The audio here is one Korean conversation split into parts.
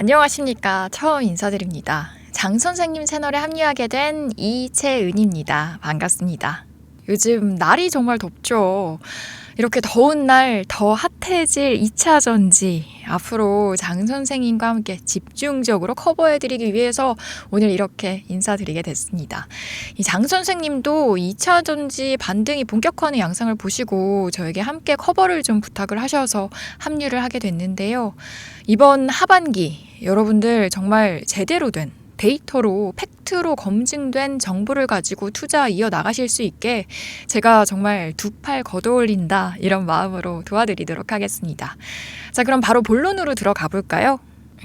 안녕하십니까. 처음 인사드립니다. 장 선생님 채널에 합류하게 된 이채은입니다. 반갑습니다. 요즘 날이 정말 덥죠. 이렇게 더운 날 더 핫해질 2차 전지. 앞으로 장 선생님과 함께 집중적으로 커버해드리기 위해서 오늘 이렇게 인사드리게 됐습니다. 이 장 선생님도 2차 전지 반등이 본격화하는 양상을 보시고 저에게 함께 커버를 좀 부탁을 하셔서 합류를 하게 됐는데요. 이번 하반기 여러분들 정말 제대로 된 데이터로 팩트로 검증된 정보를 가지고 투자 이어 나가실 수 있게 제가 정말 두 팔 걷어올린다 이런 마음으로 도와드리도록 하겠습니다. 자, 그럼 바로 본론으로 들어가 볼까요?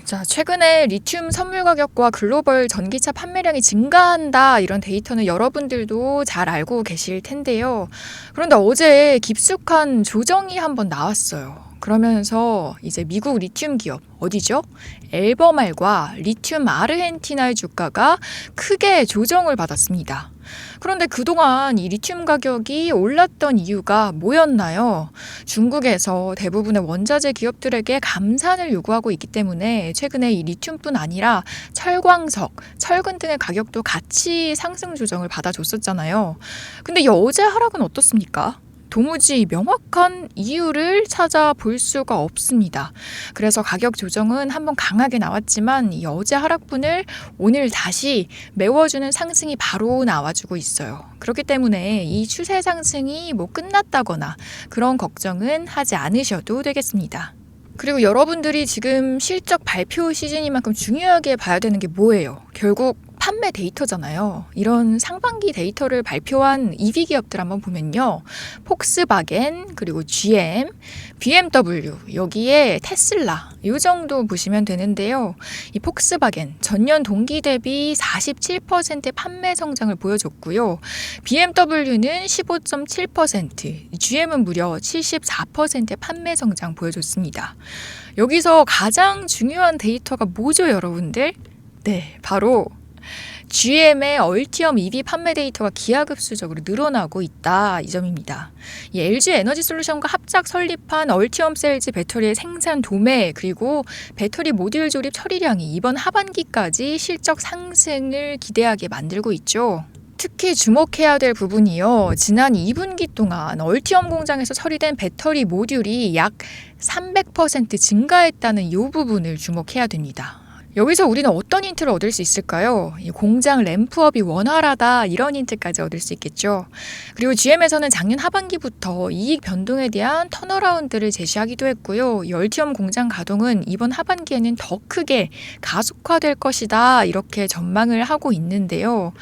자, 최근에 리튬 선물 가격과 글로벌 전기차 판매량이 증가한다 이런 데이터는 여러분들도 잘 알고 계실 텐데요. 그런데 어제 깊숙한 조정이 한번 나왔어요. 그러면서 이제 미국 리튬 기업 어디죠? 엘버말과 리튬 아르헨티나의 주가가 크게 조정을 받았습니다. 그런데 그동안 이 리튬 가격이 올랐던 이유가 뭐였나요? 중국에서 대부분의 원자재 기업들에게 감산을 요구하고 있기 때문에 최근에 이 리튬뿐 아니라 철광석, 철근 등의 가격도 같이 상승 조정을 받아줬었잖아요. 근데 이 어제 하락은 어떻습니까? 도무지 명확한 이유를 찾아볼 수가 없습니다. 그래서 가격 조정은 한번 강하게 나왔지만 이 어제 하락분을 오늘 다시 메워주는 상승이 바로 나와주고 있어요. 그렇기 때문에 이 추세 상승이 뭐 끝났다거나 그런 걱정은 하지 않으셔도 되겠습니다. 그리고 여러분들이 지금 실적 발표 시즌이만큼 중요하게 봐야 되는 게 뭐예요? 결국 판매 데이터잖아요. 이런 상반기 데이터를 발표한 EV 기업들 한번 보면요. 폭스바겐, 그리고 GM, BMW, 여기에 테슬라, 이 정도 보시면 되는데요. 이 폭스바겐, 전년 동기 대비 47%의 판매 성장을 보여줬고요. BMW는 15.7%, GM은 무려 74%의 판매 성장 보여줬습니다. 여기서 가장 중요한 데이터가 뭐죠, 여러분들? 네, 바로 GM의 얼티엄 EV 판매 데이터가 기하급수적으로 늘어나고 있다 이 점입니다. 이 LG 에너지 솔루션과 합작 설립한 얼티엄 셀즈 배터리의 생산 도매 그리고 배터리 모듈 조립 처리량이 이번 하반기까지 실적 상승을 기대하게 만들고 있죠. 특히 주목해야 될 부분이요. 지난 2분기 동안 얼티엄 공장에서 처리된 배터리 모듈이 약 300% 증가했다는 이 부분을 주목해야 됩니다. 여기서 우리는 어떤 힌트를 얻을 수 있을까요? 이 공장 램프업이 원활하다 이런 힌트까지 얻을 수 있겠죠. 그리고 GM에서는 작년 하반기부터 이익 변동에 대한 턴어라운드를 제시하기도 했고요. 열티엄 공장 가동은 이번 하반기에는 더 크게 가속화될 것이다 이렇게 전망을 하고 있는데요.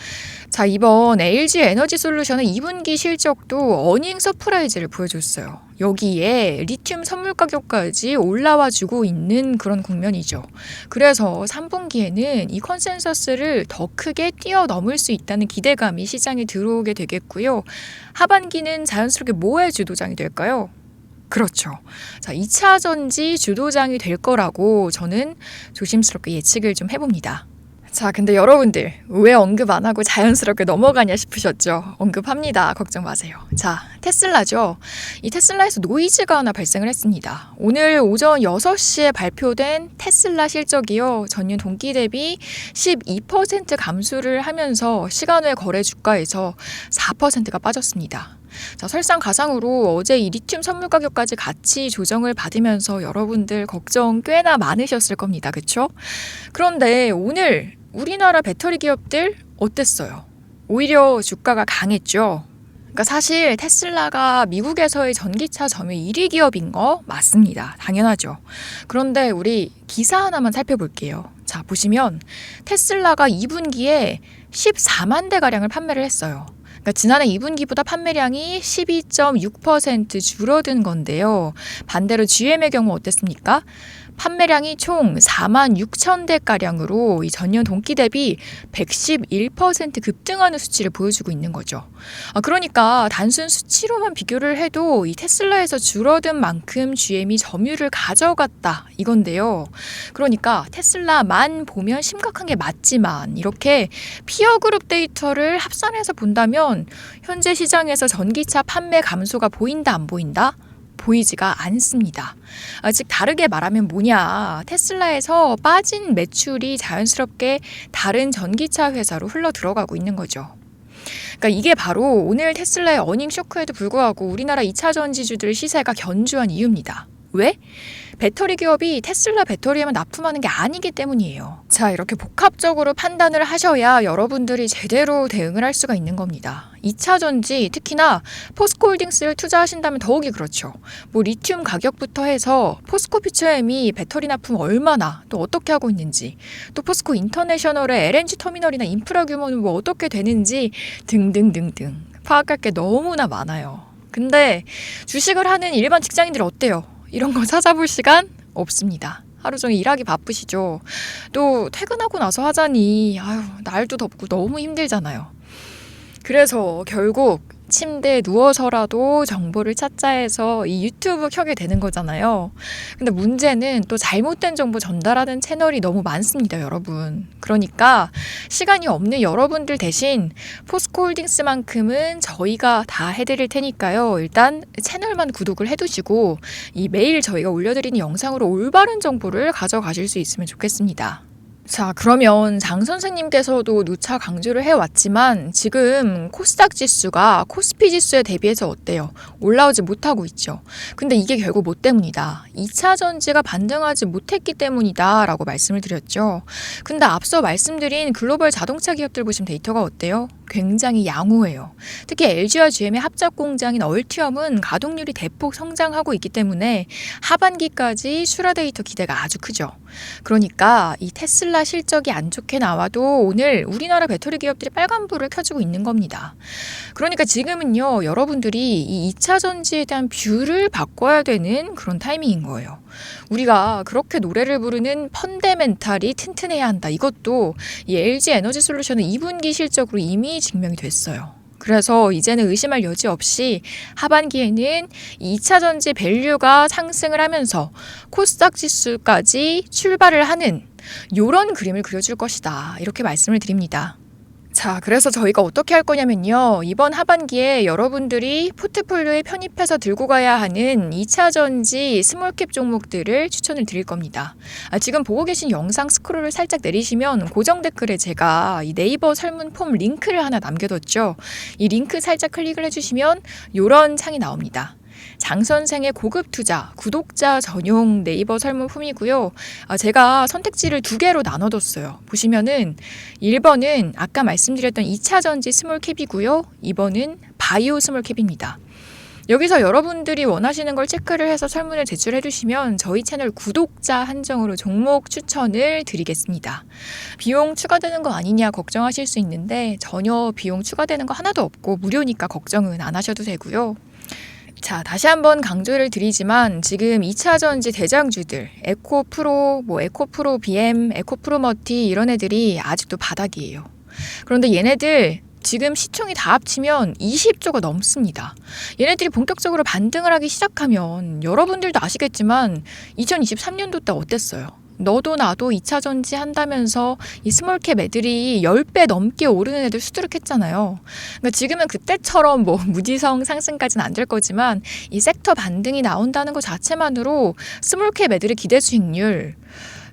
자 이번 LG 에너지 솔루션은 2분기 실적도 어닝 서프라이즈를 보여줬어요. 여기에 리튬 선물 가격까지 올라와 주고 있는 그런 국면이죠. 그래서 3분기에는 이 컨센서스를 더 크게 뛰어넘을 수 있다는 기대감이 시장에 들어오게 되겠고요. 하반기는 자연스럽게 뭐의 주도장이 될까요? 그렇죠. 자, 2차 전지 주도장이 될 거라고 저는 조심스럽게 예측을 좀 해봅니다. 자, 근데 여러분들 왜 언급 안 하고 자연스럽게 넘어가냐 싶으셨죠? 언급합니다. 걱정 마세요. 자, 테슬라죠. 이 테슬라에서 노이즈가 하나 발생을 했습니다. 오늘 오전 6시에 발표된 테슬라 실적이요. 전년 동기 대비 12% 감소를 하면서 시간 외 거래 주가에서 4%가 빠졌습니다. 자, 설상가상으로 어제 이 리튬 선물 가격까지 같이 조정을 받으면서 여러분들 걱정 꽤나 많으셨을 겁니다. 그쵸? 그런데 오늘 우리나라 배터리 기업들 어땠어요? 오히려 주가가 강했죠. 그러니까 사실 테슬라가 미국에서의 전기차 점유 1위 기업인 거 맞습니다. 당연하죠. 그런데 우리 기사 하나만 살펴볼게요. 자, 보시면 테슬라가 2분기에 14만 대 가량을 판매를 했어요. 그러니까 지난해 2분기보다 판매량이 12.6% 줄어든 건데요. 반대로 GM의 경우 어땠습니까? 판매량이 총 4만 6천 대가량으로 이 전년 동기 대비 111% 급등하는 수치를 보여주고 있는 거죠. 아, 그러니까 단순 수치로만 비교를 해도 이 테슬라에서 줄어든 만큼 GM이 점유율을 가져갔다 이건데요. 그러니까 테슬라만 보면 심각한 게 맞지만 이렇게 피어 그룹 데이터를 합산해서 본다면 현재 시장에서 전기차 판매 감소가 보인다 안 보인다? 보이지가 않습니다. 아, 즉 다르게 말하면 뭐냐? 테슬라에서 빠진 매출이 자연스럽게 다른 전기차 회사로 흘러 들어가고 있는 거죠. 그러니까 이게 바로 오늘 테슬라의 어닝 쇼크에도 불구하고 우리나라 2차 전지주들 시세가 견주한 이유입니다. 왜? 배터리 기업이 테슬라 배터리에만 납품하는 게 아니기 때문이에요. 자, 이렇게 복합적으로 판단을 하셔야 여러분들이 제대로 대응을 할 수가 있는 겁니다. 2차 전지, 특히나 포스코홀딩스를 투자하신다면 더욱이 그렇죠. 뭐 리튬 가격부터 해서 포스코 퓨처엠이 배터리 납품 얼마나 또 어떻게 하고 있는지, 또 포스코 인터내셔널의 LNG 터미널이나 인프라 규모는 뭐 어떻게 되는지 등등등등 파악할 게 너무나 많아요. 근데 주식을 하는 일반 직장인들 어때요? 이런 거 찾아볼 시간 없습니다. 하루 종일 일하기 바쁘시죠. 또 퇴근하고 나서 하자니 아유 날도 덥고 너무 힘들잖아요. 그래서 결국 침대에 누워서라도 정보를 찾자 해서 이 유튜브 켜게 되는 거잖아요. 근데 문제는 또 잘못된 정보 전달하는 채널이 너무 많습니다, 여러분. 그러니까 시간이 없는 여러분들 대신 포스코 홀딩스만큼은 저희가 다 해드릴 테니까요. 일단 채널만 구독을 해두시고 이 매일 저희가 올려드리는 영상으로 올바른 정보를 가져가실 수 있으면 좋겠습니다. 자, 그러면 장 선생님께서도 누차 강조를 해왔지만 지금 코스닥 지수가 코스피 지수에 대비해서 어때요? 올라오지 못하고 있죠. 근데 이게 결국 뭐 때문이다? 2차 전지가 반등하지 못했기 때문이다 라고 말씀을 드렸죠. 근데 앞서 말씀드린 글로벌 자동차 기업들 보시면 데이터가 어때요? 굉장히 양호해요. 특히 LG와 GM의 합작 공장인 얼티엄은 가동률이 대폭 성장하고 있기 때문에 하반기까지 슈라 데이터 기대가 아주 크죠. 그러니까 이 테슬라 실적이 안 좋게 나와도 오늘 우리나라 배터리 기업들이 빨간불을 켜주고 있는 겁니다. 그러니까 지금은요, 여러분들이 이 2차 전지에 대한 뷰를 바꿔야 되는 그런 타이밍인 거예요. 우리가 그렇게 노래를 부르는 펀데멘탈이 튼튼해야 한다. 이것도 이 LG 에너지 솔루션은 2분기 실적으로 이미 증명이 됐어요. 그래서 이제는 의심할 여지 없이 하반기에는 2차 전지 밸류가 상승을 하면서 코스닥 지수까지 출발을 하는 요런 그림을 그려줄 것이다. 이렇게 말씀을 드립니다. 자, 그래서 저희가 어떻게 할 거냐면요. 이번 하반기에 여러분들이 포트폴리오에 편입해서 들고 가야 하는 2차 전지 스몰캡 종목들을 추천을 드릴 겁니다. 아, 지금 보고 계신 영상 스크롤을 살짝 내리시면 고정 댓글에 제가 이 네이버 설문 폼 링크를 하나 남겨뒀죠. 이 링크 살짝 클릭을 해주시면 이런 창이 나옵니다. 장 선생의 고급 투자 구독자 전용 네이버 설문품이고요. 아, 제가 선택지를 두 개로 나눠뒀어요. 보시면은 1번은 아까 말씀드렸던 2차 전지 스몰캡이고요. 2번은 바이오 스몰캡입니다. 여기서 여러분들이 원하시는 걸 체크를 해서 설문을 제출해 주시면 저희 채널 구독자 한정으로 종목 추천을 드리겠습니다. 비용 추가되는 거 아니냐 걱정하실 수 있는데 전혀 비용 추가되는 거 하나도 없고 무료니까 걱정은 안 하셔도 되고요. 자, 다시 한번 강조를 드리지만 지금 2차 전지 대장주들 에코 프로, 뭐 에코 프로 BM, 에코 프로 머티 이런 애들이 아직도 바닥이에요. 그런데 얘네들 지금 시총이 다 합치면 20조가 넘습니다. 얘네들이 본격적으로 반등을 하기 시작하면 여러분들도 아시겠지만 2023년도 때 어땠어요? 너도 나도 2차 전지 한다면서 이 스몰캡 애들이 10배 넘게 오르는 애들 수두룩했잖아요. 그러니까 지금은 그때처럼 뭐 무지성 상승까지는 안 될 거지만 이 섹터 반등이 나온다는 것 자체만으로 스몰캡 애들의 기대 수익률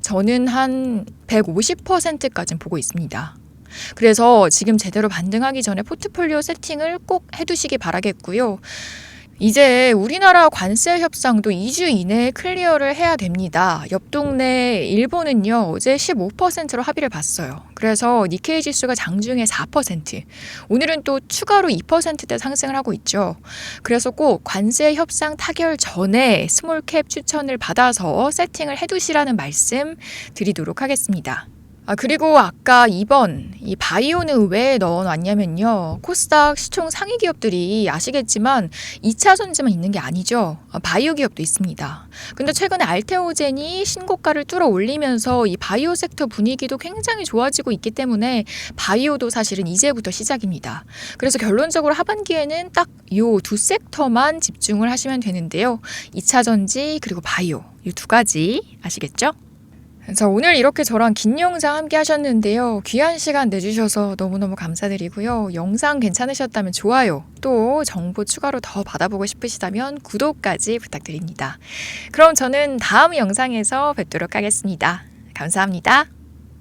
저는 한 150%까지는 보고 있습니다. 그래서 지금 제대로 반등하기 전에 포트폴리오 세팅을 꼭 해두시기 바라겠고요. 이제 우리나라 관세 협상도 2주 이내에 클리어를 해야 됩니다. 옆 동네 일본은요, 어제 15%로 합의를 봤어요. 그래서 니케이 지수가 장중에 4%, 오늘은 또 추가로 2%대 상승을 하고 있죠. 그래서 꼭 관세 협상 타결 전에 스몰캡 추천을 받아서 세팅을 해두시라는 말씀 드리도록 하겠습니다. 아, 그리고 아까 2번, 이 바이오는 왜 넣어놨냐면요. 코스닥 시총 상위 기업들이 아시겠지만 2차 전지만 있는 게 아니죠. 아, 바이오 기업도 있습니다. 근데 최근에 알테오젠이 신고가를 뚫어 올리면서 이 바이오 섹터 분위기도 굉장히 좋아지고 있기 때문에 바이오도 사실은 이제부터 시작입니다. 그래서 결론적으로 하반기에는 딱 요 두 섹터만 집중을 하시면 되는데요. 2차 전지 그리고 바이오 이 두 가지 아시겠죠? 자, 오늘 이렇게 저랑 긴 영상 함께 하셨는데요. 귀한 시간 내주셔서 너무너무 감사드리고요. 영상 괜찮으셨다면 좋아요, 또 정보 추가로 더 받아보고 싶으시다면 구독까지 부탁드립니다. 그럼 저는 다음 영상에서 뵙도록 하겠습니다. 감사합니다.